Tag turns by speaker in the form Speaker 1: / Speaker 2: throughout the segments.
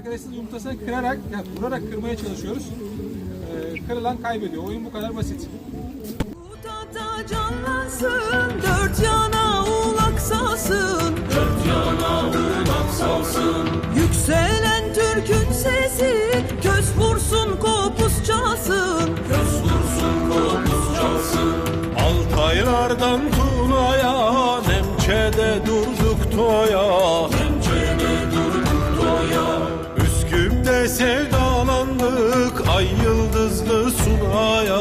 Speaker 1: Arkadaşlar yumurtasını kırarak, yani vurarak kırmaya çalışıyoruz. Ee, kırılan kaybediyor. Oyun bu kadar basit.
Speaker 2: Canlansın, dört yana ulak salsın. Dört yana ulak salsın. Yükselen Türk'ün sesi, köz vursun kopuz çalsın. Köz vursun kopuz çalsın.
Speaker 3: Altaylardan Tuna'ya Nemçe'de durduk toya sevdalandık Ay yıldızlı Suna'ya.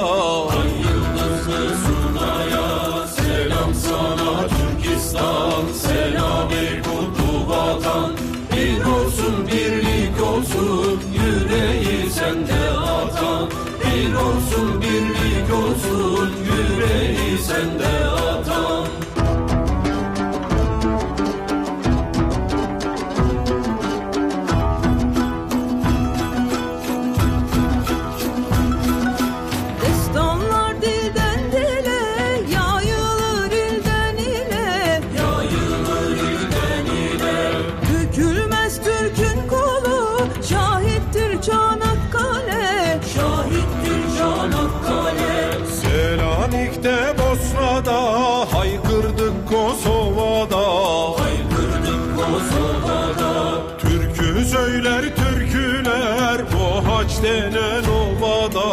Speaker 3: Ay yıldızlı Suna'ya Selam sana Türkistan. Selam ey kutlu vatan Bir olsun birlik olsun Yüreği sende atan. Bir olsun birlik olsun Yüreği sende Boğaç denen ovada.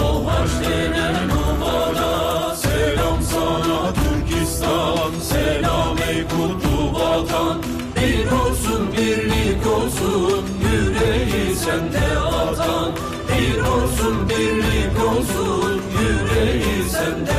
Speaker 3: Boğaç denen ovada. Selam sana Türkistan. Selam ey kutlu vatan. Bir olsun birlik olsun. Yüreği sende atan. Bir olsun birlik olsun. Yüreği sende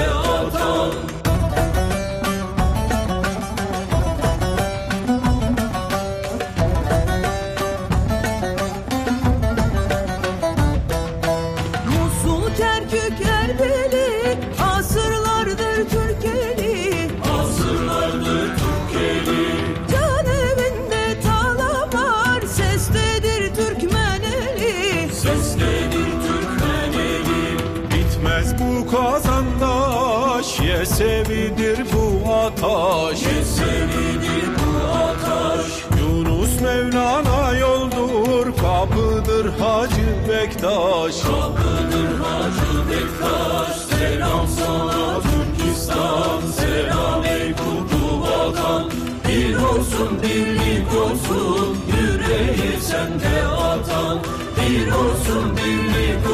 Speaker 2: Kerkük, Erbili, asırlardır Türkeli.
Speaker 3: Asırlardır Türkeli
Speaker 2: Can evinde tala var, sestedir Türkmen eli.
Speaker 3: Seslenir Türkmeneli Bitmez bu kazandaş Yesevidir bu ataş Yesevidir bu ataş Yunus Mevlana yoldur Kapıdır Hacı Bektaş. Kapıdır Hacı Bektaş. Selam sana Türkistan. Selam ey kutlu vatan. Bir olsun birlik olsun. Yüreği sende atan. Bir olsun birlik